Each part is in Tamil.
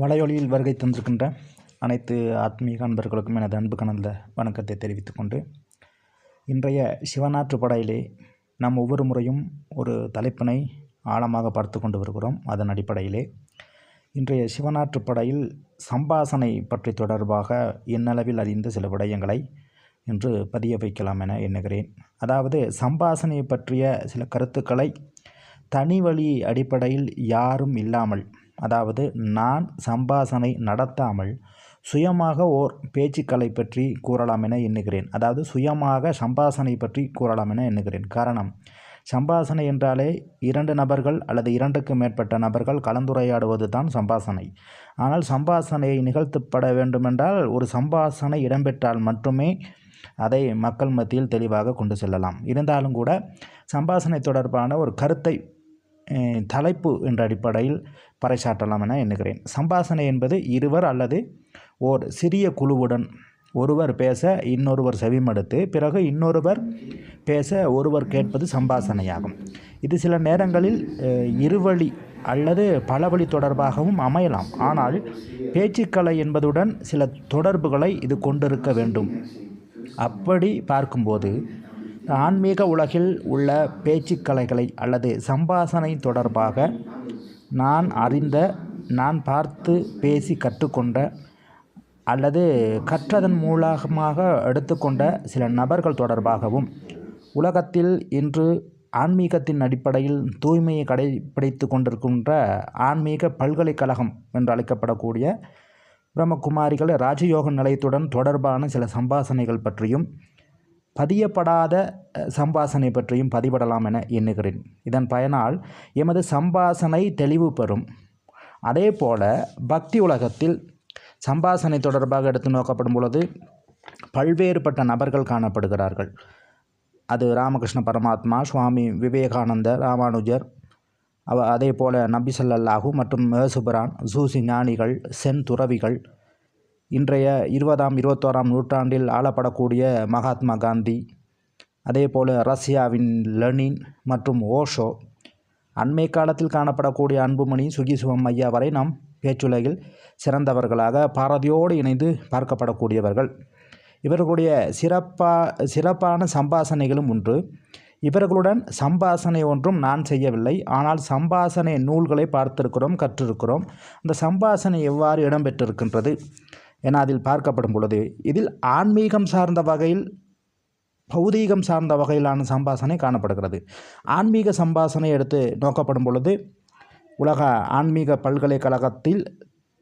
வலையொலியில் வருகை தந்திருக்கின்ற அனைத்து ஆத்மீக அன்பர்களுக்கும் எனது அன்பு கலந்த வணக்கத்தை தெரிவித்துக் கொண்டு இன்றைய சிவநாற்று படையிலே நாம் ஒவ்வொரு முறையும் ஒரு தலைப்பினை ஆழமாக பார்த்து கொண்டு வருகிறோம். அதன் அடிப்படையிலே இன்றைய சிவநாற்று படையில் சம்பாசனை பற்றி தொடர்பாக என்னளவில் அறிந்த சில விடயங்களை இன்று பதிய வைக்கலாம் என எண்ணுகிறேன். அதாவது சம்பாசனை பற்றிய சில கருத்துக்களை தனி வழி அடிப்படையில் யாரும் இல்லாமல் அதாவது நான் சம்பாசனை நடத்தாமல் சுயமாக ஓர் பேச்சுக்களை பற்றி கூறலாம் என எண்ணுகிறேன். அதாவது சுயமாக சம்பாசனை பற்றி கூறலாம் என எண்ணுகிறேன். காரணம் சம்பாசனை என்றாலே இரண்டு நபர்கள் அல்லது இரண்டுக்கு மேற்பட்ட நபர்கள் கலந்துரையாடுவது தான் சம்பாசனை ஆனால் சம்பாசனையை நிகழ்த்தப்பட வேண்டுமென்றால் ஒரு சம்பாசனை இடம்பெற்றால் மட்டுமே அதை மக்கள் மத்தியில் தெளிவாக கொண்டு செல்லலாம். இருந்தாலும் கூட சம்பாசனை தொடர்பான ஒரு கருத்தை தலைப்பு என்ற அடிப்படையில் பறைசாற்றலாம் என எண்ணுகிறேன். சம்பாசனை என்பது இருவர் அல்லது ஓர் சிறிய குழுவுடன் ஒருவர் பேச இன்னொருவர் செவிமடுத்து பிறகு இன்னொருவர் பேச ஒருவர் கேட்பது சம்பாசனையாகும் இது சில நேரங்களில் இருவழி அல்லது பலவழி தொடர்பாகவும் அமையலாம். ஆனால் பேச்சுக்கலை என்பதுடன் சில தொடர்புகளை இது கொண்டிருக்க வேண்டும். அப்படி பார்க்கும்போது ஆன்மீக உலகில் உள்ள பேச்சுக்கலைகளை அல்லது சம்பாசனை தொடர்பாக நான் அறிந்த நான் பார்த்து பேசி கற்றுக்கொண்ட அல்லது கற்றதன் மூலமாக எடுத்துக்கொண்ட சில நபர்கள் தொடர்பாகவும் உலகத்தில் இன்று ஆன்மீகத்தின் அடிப்படையில் தூய்மையை கடைபிடித்து கொண்டிருக்கின்ற ஆன்மீக பல்கலைக்கழகம் என்று அழைக்கப்படக்கூடிய பிரம்மகுமாரிகள் ராஜயோக நிலையத்துடன் தொடர்பான சில சம்பாசனைகள் பற்றியும் பதியப்படாத சம்பாசனை பற்றியும் பதிவிடலாம் என எண்ணுகிறேன். இதன் பயனால் எமது சம்பாசனை தெளிவு பெறும். அதே போல பக்தி உலகத்தில் சம்பாசனை தொடர்பாக எடுத்து நோக்கப்படும் பொழுது பல்வேறுபட்ட நபர்கள் காணப்படுகிறார்கள். அது ராமகிருஷ்ண பரமாத்மா சுவாமி விவேகானந்தர் ராமானுஜர் அவ அதே போல் நபி ஸல்லல்லாஹு மற்றும் மேசுபரான் சூசி ஞானிகள் சென் துறவிகள் இன்றைய இருபதாம் இருபத்தோராம் நூற்றாண்டில் ஆளப்படக்கூடிய மகாத்மா காந்தி அதே போல் ரஷ்யாவின் லெனின் மற்றும் ஓஷோ அண்மை காலத்தில் காணப்படக்கூடிய அன்புமணி சுகிசுவம் ஐயா வரை நாம் பேச்சுலகில் சிறந்தவர்களாக பாரதியோடு இணைந்து பார்க்கப்படக்கூடியவர்கள். இவர்களுடைய சிறப்பா சிறப்பான சம்பாசனைகளும் உண்டு. இவர்களுடன் சம்பாசனை ஒன்றும் நான் செய்யவில்லை. ஆனால் சம்பாசனை நூல்களை பார்த்திருக்கிறோம் கற்றிருக்கிறோம். அந்த சம்பாசனை எவ்வாறு இடம்பெற்றிருக்கின்றது? என அதில் பார்க்கப்படும் பொழுது இதில் ஆன்மீகம் சார்ந்த வகையில் பௌதீகம் சார்ந்த வகையிலான சம்பாசனை காணப்படுகிறது. ஆன்மீக சம்பாசனை எடுத்து நோக்கப்படும் பொழுது உலக ஆன்மீக பல்கலைக்கழகத்தில்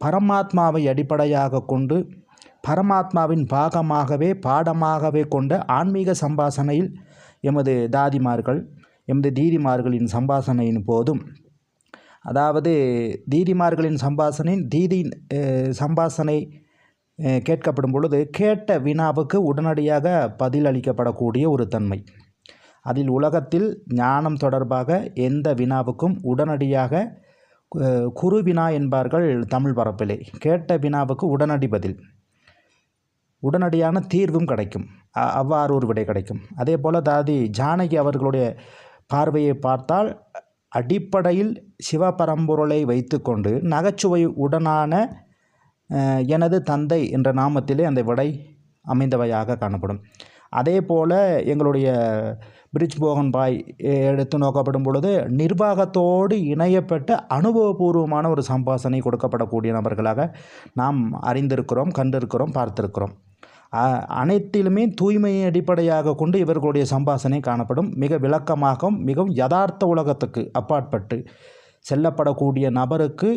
பரமாத்மாவை அடிப்படையாக கொண்டு பரமாத்மாவின் பாகமாகவே பாடமாகவே கொண்ட ஆன்மீக சம்பாசனையில் எமது தாதிமார்கள் எமது தீதிமார்களின் சம்பாசனையின் போதும் அதாவது தீதிமார்களின் சம்பாசனை தீதி சம்பாசனை கேட்கப்படும் பொழுது கேட்ட வினாவுக்கு உடனடியாக பதில் அளிக்கப்படக்கூடிய ஒரு தன்மை. அதில் உலகத்தில் ஞானம் தொடர்பாக எந்த வினாவுக்கும் உடனடியாக குருவினா குரு வினா என்பார்கள் தமிழ் பரப்பிலே. கேட்ட வினாவுக்கு உடனடி பதில். உடனடியான தீர்வும் கிடைக்கும். அவ்வாறு ஒரு விடை கிடைக்கும். அதே போல் தாதி ஜானகி அவர்களுடைய பார்வையை பார்த்தால் அடிப்படையில் சிவபரம்பொருளை வைத்துக்கொண்டு நகைச்சுவை உடனான எனது தந்தை என்ற நாமத்திலே அந்த விடை அமைந்தவையாக காணப்படும். அதே போல் எங்களுடைய பிரிட்ஜ் மோகன் பாய் எடுத்து நோக்கப்படும் பொழுது நிர்வாகத்தோடு இணையப்பட்ட அனுபவபூர்வமான ஒரு சம்பாசனை கொடுக்கப்படக்கூடிய நபர்களாக நாம் அறிந்திருக்கிறோம் கண்டிருக்கிறோம் பார்த்திருக்கிறோம். அனைத்திலுமே தூய்மையை அடிப்படையாக கொண்டு இவர்களுடைய சம்பாசனை காணப்படும். மிக விளக்கமாகவும் மிகவும் யதார்த்த உலகத்துக்கு அப்பாற்பட்டு செல்லப்படக்கூடிய நபருக்கு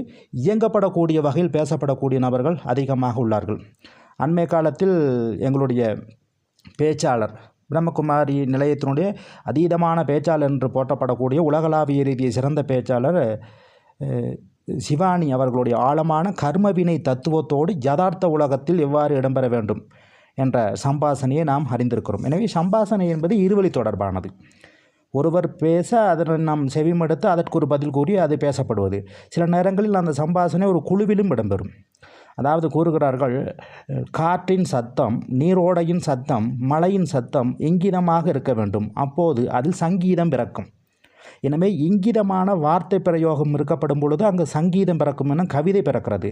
இயங்கப்படக்கூடிய வகையில் பேசப்படக்கூடிய நபர்கள் அதிகமாக உள்ளார்கள். அண்மை காலத்தில் எங்களுடைய பேச்சாளர் பிரம்மகுமாரி நிலையத்தினுடைய அதீதமான பேச்சாளர் என்று போற்றப்படக்கூடிய உலகளாவிய ரீதியை சிறந்த பேச்சாளர் சிவானி அவர்களுடைய ஆழமான கர்மவினை தத்துவத்தோடு யதார்த்த உலகத்தில் எவ்வாறு இடம்பெற வேண்டும் என்ற சம்பாசனையை நாம் அறிந்திருக்கிறோம். எனவே சம்பாசனை என்பது இருவழி தொடர்பானது. ஒருவர் பேச அதனை நாம் செவிமடுத்து அதற்கு ஒரு பதில் கூறி அது பேசப்படுவது. சில நேரங்களில் அந்த சம்பாசனை ஒரு குழுவிலும் இடம்பெறும். அதாவது கூறுகிறார்கள் காற்றின் சத்தம் நீரோடையின் சத்தம் மழையின் சத்தம் இங்கிதமாக இருக்க வேண்டும். அப்போது அதில் சங்கீதம் பிறக்கும். எனவே இங்கிதமான வார்த்தை பிரயோகம் இருக்கப்படும் பொழுது அங்கு சங்கீதம் பிறக்கும் என கவிதை பிறக்கிறது.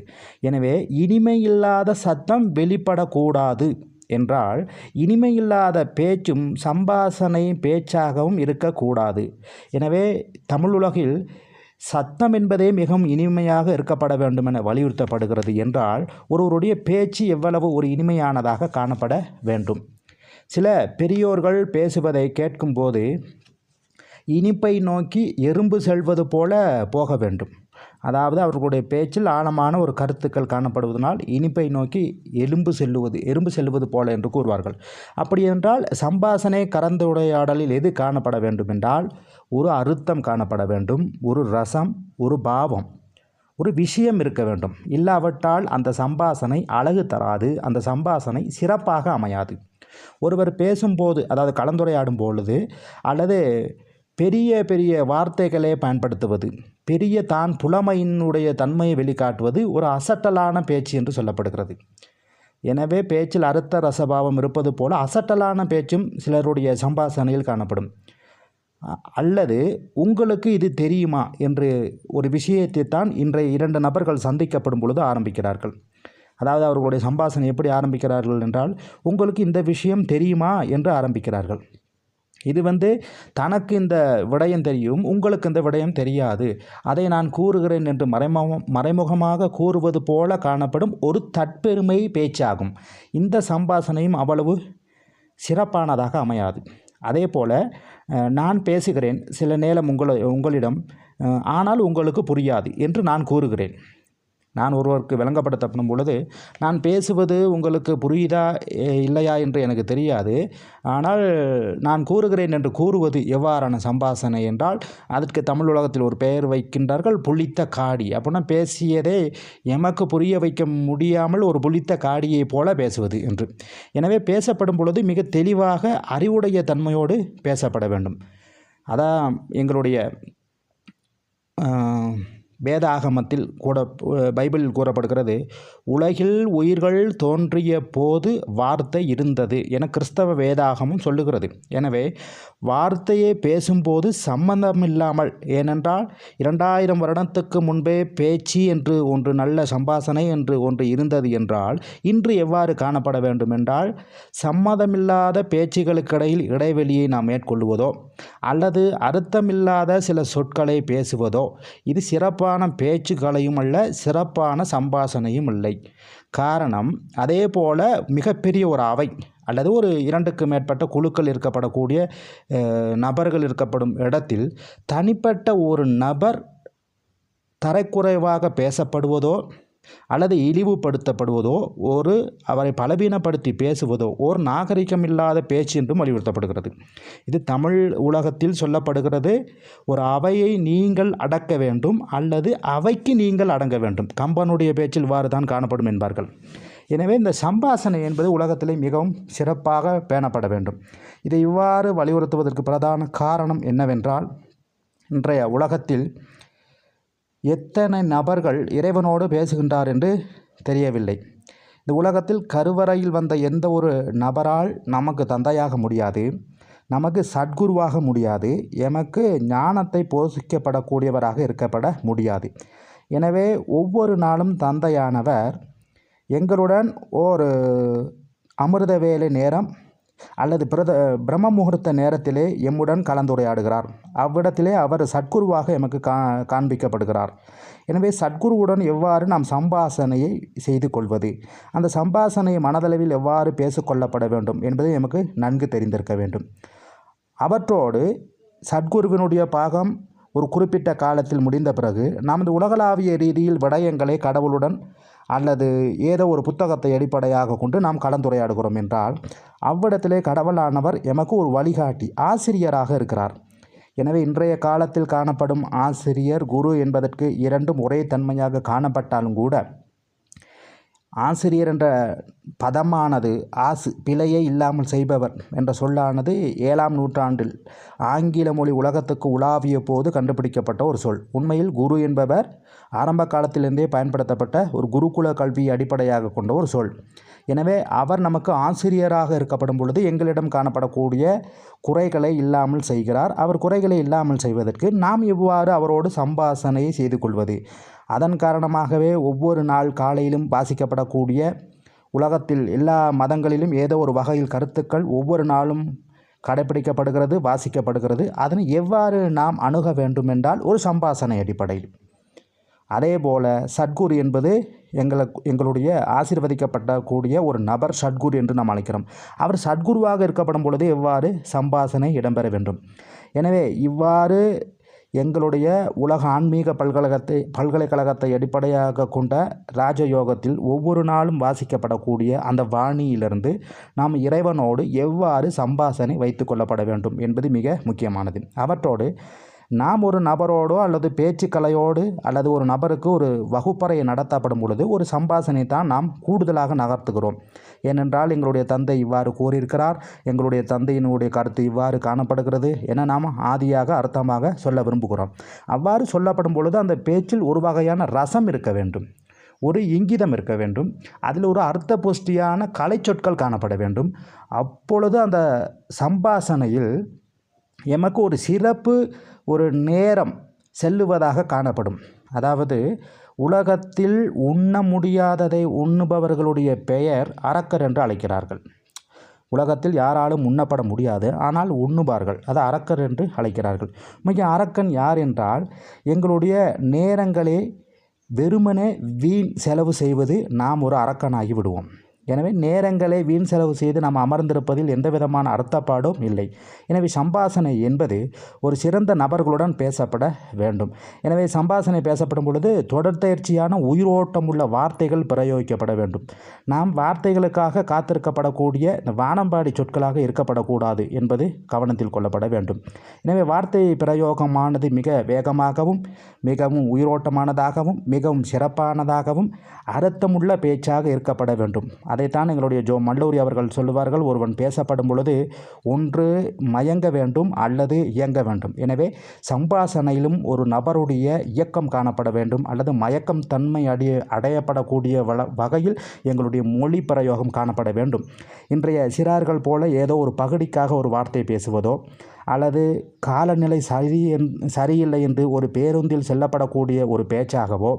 எனவே இனிமையில்லாத சத்தம் வெளிப்படக்கூடாது. என்றால் இனிமையில்லாத பேச்சும் சம்பாசனை பேச்சாகவும் இருக்கக்கூடாது. எனவே தமிழ் உலகில் சத்தம் என்பதே மிகவும் இனிமையாக இருக்கப்பட வேண்டும் என வலியுறுத்தப்படுகிறது என்றால் ஒருவருடைய பேச்சு எவ்வளவு ஒரு இனிமையானதாக காணப்பட வேண்டும். சில பெரியோர்கள் பேசுவதை கேட்கும்போது இனிப்பை நோக்கி எறும்பு செல்வது போல போக வேண்டும். அதாவது அவர்களுடைய பேச்சில் ஆழமான ஒரு கருத்துக்கள் காணப்படுவதனால் இனிப்பை நோக்கி எலும்பு செல்லுவது எறும்பு செல்வது போல என்று கூறுவார்கள். அப்படி என்றால் சம்பாசனை கலந்துரையாடலில் எது காணப்பட வேண்டும் என்றால் ஒரு அறுத்தம் காணப்பட வேண்டும் ஒரு ரசம் ஒரு பாவம் ஒரு விஷயம் இருக்க வேண்டும். இல்லாவிட்டால் அந்த சம்பாசனை அழகு தராது அந்த சம்பாசனை சிறப்பாக அமையாது. ஒருவர் பேசும்போது அதாவது கலந்துரையாடும் பொழுது அல்லது பெரிய பெரிய வார்த்தைகளை பயன்படுத்துவது. பெரிய தான் புலமையினுடைய தன்மையை வெளிக்காட்டுவது ஒரு அசட்டலான பேச்சு என்று சொல்லப்படுகிறது. எனவே பேச்சில் அறுத்த ரசபாவம் இருப்பது போல அசட்டலான பேச்சும் சிலருடைய சம்பாஷணையில் காணப்படும். அல்லது உங்களுக்கு இது தெரியுமா என்று ஒரு விஷயத்தை தான் இன்றைய இரண்டு நபர்கள் சந்திக்கப்படும் பொழுது ஆரம்பிக்கிறார்கள். அதாவது அவர்களுடைய சம்பாஷணை எப்படி ஆரம்பிக்கிறார்கள் என்றால் உங்களுக்கு இந்த விஷயம் தெரியுமா என்று ஆரம்பிக்கிறார்கள். இது வந்து தனக்கு இந்த விடயம் தெரியும் உங்களுக்கு இந்த விடயம் தெரியாது. அதை நான் கூறுகிறேன் என்று மறைமுகம் மறைமுகமாக கூறுவது போல காணப்படும் ஒரு தற்பெருமை பேச்சாகும். இந்த சம்பாஷணையும் அவ்வளவு சிறப்பானதாக அமையாது. அதே போல் நான் பேசுகிறேன் சில நேரம் உங்களை உங்களிடம் ஆனால் உங்களுக்கு புரியாது என்று நான் கூறுகிறேன். நான் ஒருவருக்கு விளங்கப்படுத்தப்படும் பொழுது நான் பேசுவது உங்களுக்கு புரியுதா இல்லையா என்று எனக்கு தெரியாது. ஆனால் நான் கூறுகிறேன் என்று கூறுவது எவ்வாறான சம்பாசனை என்றால் அதற்கு தமிழ் உலகத்தில் ஒரு பெயர் வைக்கின்றார்கள் புளித்த காடி. அப்படின்னா பேசியதே எமக்கு புரிய வைக்க முடியாமல் ஒரு புளித்த காடியை போல பேசுவது என்று. எனவே பேசப்படும் பொழுது மிக தெளிவாக அறிவுடைய தன்மையோடு பேசப்பட வேண்டும். அதான் எங்களுடைய வேதாகமத்தில் கூட பைபிளில் கூறப்படுகிறது உலகில் உயிர்கள் தோன்றிய போது வார்த்தை இருந்தது என கிறிஸ்தவ வேதாகமம் சொல்லுகிறது. எனவே வார்த்தையை பேசும்போது சம்பந்தமில்லாமல் ஏனென்றால் இரண்டாயிரம் வருடத்துக்கு முன்பே பேச்சு என்று ஒன்று நல்ல சம்பாசனை என்று ஒன்று இருந்தது என்றால் இன்று எவ்வாறு காணப்பட வேண்டும் என்றால் சம்மதமில்லாத பேச்சுகளுக்கிடையில் இடைவெளியை நாம் மேற்கொள்வதோ அல்லது அர்த்தமில்லாத சில சொற்களை பேசுவதோ இது சிறப்பான பேச்சுக்களையும் அல்ல சிறப்பான சம்பாசனையும் இல்லை. காரணம் அதே போல மிகப்பெரிய ஒரு அவை. அல்லது ஒரு இரண்டுக்கு மேற்பட்ட குழுக்கள் இருக்கப்படக்கூடிய நபர்கள் இருக்கப்படும் இடத்தில் தனிப்பட்ட ஒரு நபர் தரைக்குறைவாக பேசப்படுவதோ அல்லது இழிவுபடுத்தப்படுவதோ ஒரு அவரை பலவீனப்படுத்தி பேசுவதோ ஓர் நாகரிகமில்லாத பேச்சு என்றும் வலியுறுத்தப்படுகிறது. இது தமிழ் உலகத்தில் சொல்லப்படுகிறது ஒரு அவையை நீங்கள் அடக்க வேண்டும் அல்லது அவைக்கு நீங்கள் அடங்க வேண்டும். கம்பனுடைய பேச்சில் இவ்வாறு தான் காணப்படும் என்பார்கள். எனவே இந்த சம்பாசனை என்பது உலகத்திலே மிகவும் சிறப்பாக பேணப்பட வேண்டும். இதை இவ்வாறு வலியுறுத்துவதற்கு பிரதான காரணம் என்னவென்றால் இன்றைய உலகத்தில் எத்தனை நபர்கள் இறைவனோடு பேசுகின்றார் என்று தெரியவில்லை. இந்த உலகத்தில் கருவறையில் வந்த எந்த ஒரு நபரால் நமக்கு தந்தையாக முடியாது நமக்கு சத்குருவாக முடியாது எமக்கு ஞானத்தை போஷிக்கப்படக்கூடியவராக இருக்கப்பட முடியாது. எனவே ஒவ்வொரு நாளும் தந்தையானவர் எங்களுடன் ஓர் அமிர்த வேலை நேரம் அல்லது பிரத பிரம்ம முகூர்த்த நேரத்திலே எம்முடன் கலந்துரையாடுகிறார். அவ்விடத்திலே அவர் சத்குருவாக எமக்கு கா காண்பிக்கப்படுகிறார். எனவே சத்குருவுடன் எவ்வாறு நாம் சம்பாசனையை செய்து கொள்வது? அந்த சம்பாசனையை மனதளவில் எவ்வாறு பேசிக்கொள்ளப்பட வேண்டும் என்பது எமக்கு நன்கு தெரிந்திருக்க வேண்டும். அவற்றோடு சத்குருவினுடைய பாகம் ஒரு குறிப்பிட்ட காலத்தில் முடிந்த பிறகு நமது உலகளாவிய ரீதியில் விடயங்களை கடவுளுடன் அல்லது ஏதோ ஒரு புத்தகத்தை அடிப்படையாக கொண்டு நாம் கலந்துரையாடுகிறோம் என்றால் அவ்விடத்திலே கடவுளானவர் எமக்கு ஒரு வழிகாட்டி ஆசிரியராக இருக்கிறார். எனவே இன்றைய காலத்தில் காணப்படும் ஆசிரியர் குரு என்பதற்கு இரண்டும் ஒரே தன்மையாக காணப்பட்டாலும் கூட ஆசிரியர் என்ற பதமானது ஆசு பிழையே இல்லாமல் செய்பவர் என்ற சொல்லானது ஏழாம் நூற்றாண்டில் ஆங்கில மொழி உலகத்துக்கு உலாவிய போது கண்டுபிடிக்கப்பட்ட ஒரு சொல். உண்மையில் குரு என்பவர் ஆரம்ப காலத்திலிருந்தே பயன்படுத்தப்பட்ட ஒரு குருகுல கல்வியை அடிப்படையாக கொண்ட ஒரு சொல். எனவே அவர் நமக்கு ஆசிரியராக இருக்கப்படும் பொழுது எங்களிடம் காணப்படக்கூடிய குறைகளை இல்லாமல் செய்கிறார். அவர் குறைகளை இல்லாமல் செய்வதற்கு நாம் எவ்வாறு அவரோடு சம்பாசனையை செய்து கொள்வது? அதன் காரணமாகவே ஒவ்வொரு நாள் காலையிலும் வாசிக்கப்படக்கூடிய உலகத்தில் எல்லா மதங்களிலும் ஏதோ ஒரு வகையில் கருத்துக்கள் ஒவ்வொரு நாளும் கடைபிடிக்கப்படுகிறது வாசிக்கப்படுகிறது. அதனை எவ்வாறு நாம் அணுக வேண்டுமென்றால் ஒரு சம்பாசனை அடிப்படையில். அதே போல் சத்குரு என்பது எங்களுக்கு எங்களுடைய ஆசீர்வதிக்கப்பட்ட கூடிய ஒரு நபர் சத்குரு என்று நாம் அழைக்கிறோம். அவர் சத்குருவாக இருக்கப்படும் பொழுது எவ்வாறு சம்பாசனை இடம்பெற வேண்டும்? எனவே இவ்வாறு எங்களுடைய உலக ஆன்மீக பல்கழகத்தை பல்கலைக்கழகத்தை அடிப்படையாக கொண்ட ராஜயோகத்தில் ஒவ்வொரு நாளும் வாசிக்கப்படக்கூடிய அந்த வாணியிலிருந்து நாம் இறைவனோடு எவ்வாறு சம்பாசனை வைத்து கொள்ளப்பட வேண்டும் என்பது மிக முக்கியமானது. அவற்றோடு நாம் ஒரு நபரோடோ அல்லது பேச்சுக்கலையோடு அல்லது ஒரு நபருக்கு ஒரு வகுப்பறையை நடத்தப்படும் பொழுது ஒரு சம்பாசனை தான் நாம் கூடுதலாக நகர்த்துகிறோம். ஏனென்றால் எங்களுடைய தந்தை இவ்வாறு கூறியிருக்கிறார். எங்களுடைய தந்தையினுடைய கருத்து இவ்வாறு காணப்படுகிறது என நாம் ஆதியாக அர்த்தமாக சொல்ல விரும்புகிறோம். அவ்வாறு சொல்லப்படும் பொழுது அந்த பேச்சில் ஒரு வகையான ரசம் இருக்க வேண்டும். ஒரு இங்கிதம் இருக்க வேண்டும். அதில் ஒரு அர்த்த புஷ்டியான கலை சொற்கள் காணப்பட வேண்டும். அப்பொழுது அந்த சம்பாசனையில் எமக்கு ஒரு சிறப்பு ஒரு நேரம் செல்லுவதாக காணப்படும். அதாவது உலகத்தில் உண்ண முடியாததை உண்ணுபவர்களுடைய பெயர் அரக்கர் என்று அழைக்கிறார்கள். உலகத்தில் யாராலும் உண்ணப்பட முடியாது ஆனால் உண்ணுபார்கள் அது அரக்கர் என்று அழைக்கிறார்கள். மிக அரக்கன் யார் என்றால் எங்களுடைய நேரங்களே வெறுமனே வீண் செலவு செய்வது நாம் ஒரு அரக்கனாகி விடுவோம். எனவே நேரங்களை வீண் செலவு செய்து நாம் அமர்ந்திருப்பதில் எந்த விதமான அர்த்தப்பாடும் இல்லை. எனவே சம்பாசனை என்பது ஒரு சிறந்த நபர்களுடன் பேசப்பட வேண்டும். எனவே சம்பாசனை பேசப்படும் பொழுது தொடர்பயிற்சியான உயிரோட்டம் உள்ள வார்த்தைகள் பிரயோகிக்கப்பட வேண்டும். நாம் வார்த்தைகளுக்காக காத்திருக்கப்படக்கூடிய இந்த வானம்பாடி சொற்களாக இருக்கப்படக்கூடாது என்பது கவனத்தில் கொள்ளப்பட வேண்டும். எனவே வார்த்தை பிரயோகமானது மிக வேகமாகவும் மிகவும் உயிரோட்டமானதாகவும் மிகவும் சிறப்பானதாகவும் அர்த்தமுள்ள பேச்சாக இருக்கப்பட வேண்டும். அதைத்தான் எங்களுடைய ஜோ மல்லூரி அவர்கள் சொல்லுவார்கள் ஒருவன் பேசப்படும் பொழுது ஒன்று மயங்க வேண்டும் அல்லது இயங்க வேண்டும். எனவே சம்பாசனையிலும் ஒரு நபருடைய இயக்கம் காணப்பட வேண்டும் அல்லது மயக்கம் தன்மை அடைய அடையப்படக்கூடிய வள வகையில் எங்களுடைய மொழி பிரயோகம் காணப்பட வேண்டும். இன்றைய சிறார்கள் போல ஏதோ ஒரு பகுதிக்காக ஒரு வார்த்தை பேசுவதோ அல்லது காலநிலை சரி சரியில்லை என்று ஒரு பேருந்தில் செல்லப்படக்கூடிய ஒரு பேச்சாகவோ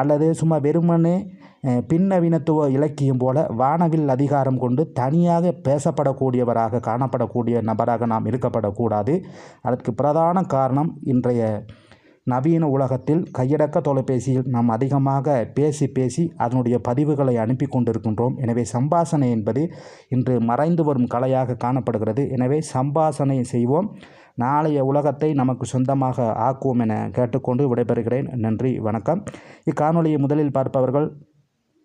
அல்லது சும்மா வெறுமனே பின்னவீனத்துவ இலக்கியம் போல வானவில் அதிகாரம் கொண்டு தனியாக பேசப்படக்கூடியவராக காணப்படக்கூடிய நபராக நாம் இருக்கப்படக்கூடாது. அதற்கு பிரதான காரணம் இன்றைய நவீன உலகத்தில் கையடக்க தொலைபேசியில் நாம் அதிகமாக பேசி பேசி அதனுடைய பதிவுகளை அனுப்பி கொண்டிருக்கின்றோம். எனவே சம்பாசனை என்பது இன்று மறைந்து வரும் கலையாக காணப்படுகிறது. எனவே சம்பாசனை செய்வோம். நாளைய உலகத்தை நமக்கு சொந்தமாக ஆக்குவோம் என கேட்டுக்கொண்டு விடைபெறுகிறேன். நன்றி வணக்கம். இக்காணொலியை முதலில் பார்ப்பவர்கள்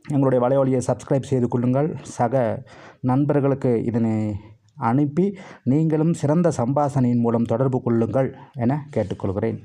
எங்களுடைய வலைவலியை சப்ஸ்கிரைப் செய்து கொள்ளுங்கள். சக நண்பர்களுக்கு இதனை அனுப்பி நீங்களும் சிறந்த சம்பாசனையின் மூலம் தொடர்பு கொள்ளுங்கள் என கேட்டுக்கொள்கிறேன்.